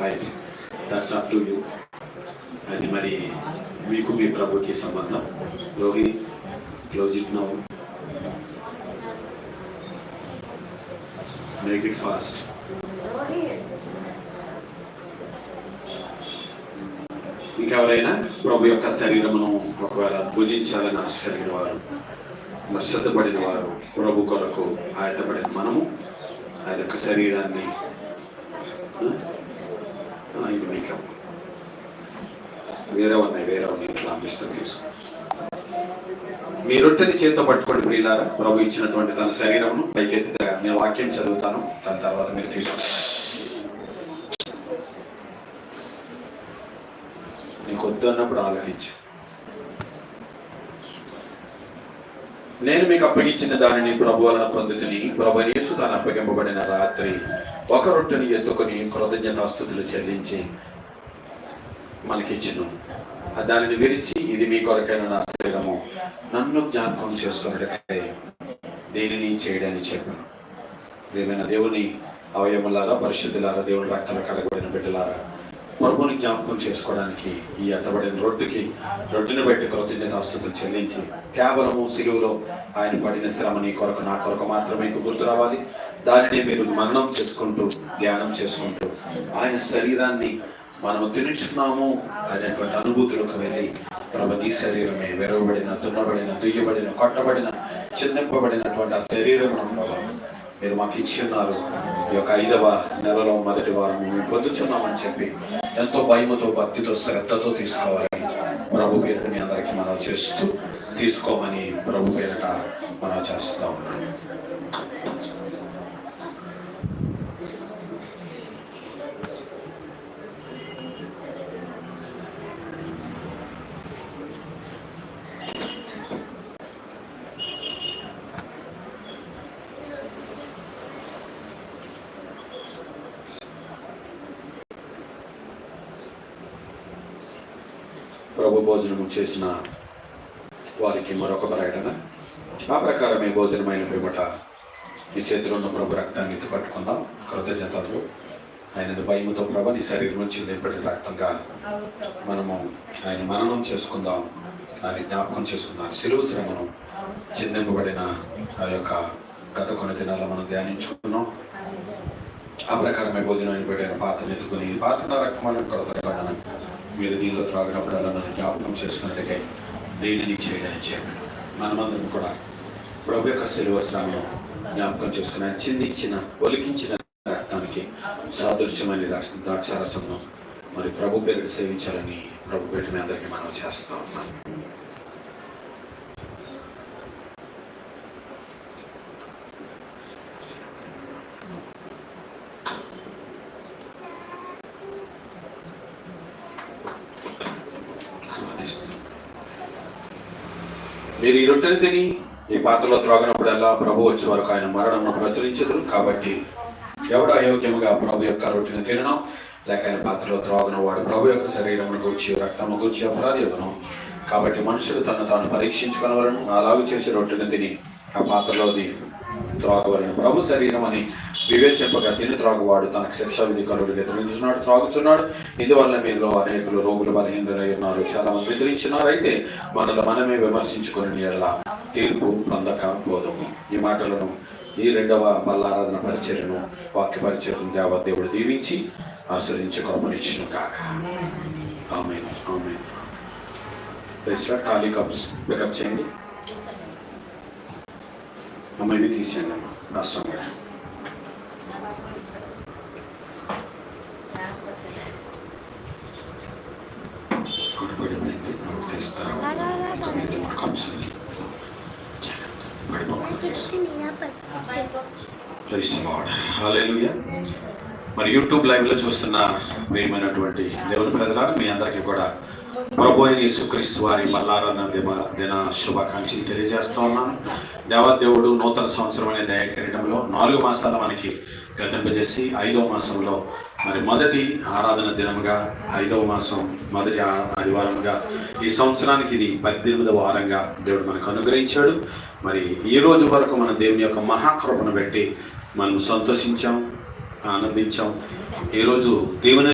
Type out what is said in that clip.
Right that's up to you అది మరి మీకు మీ ప్రభుకి సంబంధం. Rohini close it now. Make it fast ఇంకెవరైనా ప్రభు యొక్క శరీరమును ఒకవేళ భుజించాలని ఆశ కలిగిన వారు మరి సిద్ధపడిన వారు ప్రభు కొరకు ఆయతపడిన మనము ఆయన యొక్క శరీరాన్ని ఆ, వేరే ఉన్నాయి వేరే ఉన్నాయి. ఇట్లా అందిస్తాను తీసుకో మీ రొట్టెని చేతితో పట్టుకోండి ప్రియులారా. ప్రభు ఇచ్చినటువంటి తన శరీరమును పైకెత్తి నేను వాక్యం చదువుతాను. దాని తర్వాత మీరు తీసుకో నీకు వద్దు అన్నప్పుడు ఆలోచించు. నేను మీకు అప్పగించిన దానిని ప్రభు వలన పొందుకుని ప్రభు యేసు తాను అప్పగింపబడిన రాత్రి ఒక రొట్టెని ఎత్తుకుని కృతజ్ఞతాస్తుతులు చెల్లించి మనకిచ్చిను దానిని విరిచి ఇది మీ కొరకైన నా శరీరము. నన్ను జ్ఞాపకం చేసుకున్నట్టుకై దీనిని చేయడని చెప్పాను. దేవైన దేవుని అవయములారా పరిశుద్ధులారా దేవుని రక్తాలు కడగబడిన బిడ్డలారా ప్రభుని జ్ఞాపకం చేసుకోవడానికి ఈ ఎత్తబడిన రొట్టెకి రొట్టెను బట్టి కృతజ్ఞతాస్తుతులు చెల్లించి కేవలము సిలువులో ఆయన పడిన శ్రమ నీ కొరకు నా కొరకు మాత్రమే గుర్తు రావాలి. దానిని మీరు మననం చేసుకుంటూ ధ్యానం చేసుకుంటూ ఆయన శరీరాన్ని మనము తినుచున్నాము అనేటువంటి అనుభూతులకు వెళ్ళి ప్రభు నీ శరీరమే వెరవబడిన దున్నబడిన దుయ్యబడిన కొట్టబడిన చిందింపబడినటువంటి ఆ శరీరం మీరు మాకు ఇచ్చి ఉన్నారు. ఈ యొక్క ఐదవ నెలలో మొదటి వారం మేము పొందుతున్నామని చెప్పి ఎంతో భయముతో భక్తితో శ్రద్ధతో తీసుకోవాలని ప్రభు పేరిట మీ అందరికీ మనం చేస్తూ తీసుకోమని ప్రభు పేరిట మనం చేస్తా ప్రభు భోజనము చేసిన వారికి మరొక ప్రకటన. ఆ ప్రకారమే భోజనమైన పిమ్మట ఈ చేతిలో ఉన్న ప్రభు రక్తాన్ని పట్టుకుందాం. కృతజ్ఞతలు. ఆయన భయముతో ప్రభు నీ శరీరం నుంచి నింపటి రక్తంగా మనము ఆయన మననం చేసుకుందాం. ఆయన జ్ఞాపకం చేసుకుందాం. శిలువ శ్రమను చిందింపబడిన ఆ యొక్క గత కొన్ని దినాల్లో మనం ధ్యానించుకున్నాం. ఆ ప్రకారమే భోజనం అయిపోయిన పాత్ర ఎత్తుకుని పాత్ర రక్తమైన కొరత మీరు దీనిలో త్రాగినప్పుడల్లా జ్ఞాపకం చేసుకున్నట్టుగా దేనిని చేయడానికి చెప్పాడు మనమందరం కూడా ప్రభు యొక్క శిలువ శ్రమను జ్ఞాపకం చేసుకుని ఆయన చిందించిన ఒలికించిన రక్తానికి సాదృశ్యమైన రక్ష- మరి ప్రభు పేరుడు సేవించాలని ప్రభు పేరుని మీ అందరికీ మనం చేస్తా ఉన్నాం మీరు ఈ రొట్టెలు తిని ఈ పాత్రలో త్రాగినప్పుడల్లా ప్రభు వచ్చే వరకు ఆయన మరణం ప్రచురించదు కాబట్టి ఎవడు అయోగ్యముగా ప్రభు యొక్క రొట్టెను తినడం లేక ఆయన పాత్రలో త్రాగిన వాడు ప్రభు యొక్క శరీరమును గురించి రక్తము గురించి అపరాధి కాబట్టి మనుషులు తను తాను పరీక్షించుకునవలను అలాగే చేసి రొట్టెను తిని ఆ పాత్రలోది త్రాగవలను ప్రభు శరీరం అని వివేచింపక తిని త్రాగువాడు తనకు శిక్ష విధి కలుడు నిద్రించున్నాడు త్రాగుతున్నాడు ఇందువల్ల మీలో అనేకులు రోగులు బలహీనులై ఉన్నారు. చాలా మంది ఎదిరించినారు అయితే మనలో మనమే విమర్శించుకుని ఎలా తీర్పు పొందక పోదము. ఈ మాటలను ఈ రెండవ బల్లారాధన పరిచర్యను వాక్య పరిచర్యను దేవ దేవుడు దీవించి ఆశ్రయించుకోమనిచ్చిన కాక ఆమె ఆమె ఖాళీ కప్స్ పికప్ చేయండి. ది లార్డ్ హల్లెలూయా మరి యూట్యూబ్ లైవ్లో చూస్తున్న ప్రియమైనటువంటి దేవుని ప్రజలారా మీ అందరికీ కూడా ప్రభు అయిన యేసుక్రీస్తు వారి మల్లారాధన దిన దిన శుభాకాంక్షలు తెలియజేస్తా ఉన్నాను. దేవదేవుడు నూతన సంవత్సరం అనే దయ కిరీటంలో నాలుగు మాసాలు మనకి గతింపజేసి ఐదవ మాసంలో మరి మొదటి ఆరాధన దినముగా ఐదవ మాసం మొదటి ఆ- ఆదివారముగా ఈ సంవత్సరానికి ఇది పద్దెనిమిదవ వారంగా దేవుడు మనకు అనుగ్రహించాడు. మరి ఈ రోజు వరకు మన దేవుని యొక్క మహాకృపను బట్టి మనం సంతోషించాం ఆనందించాం. ఈరోజు దేవుని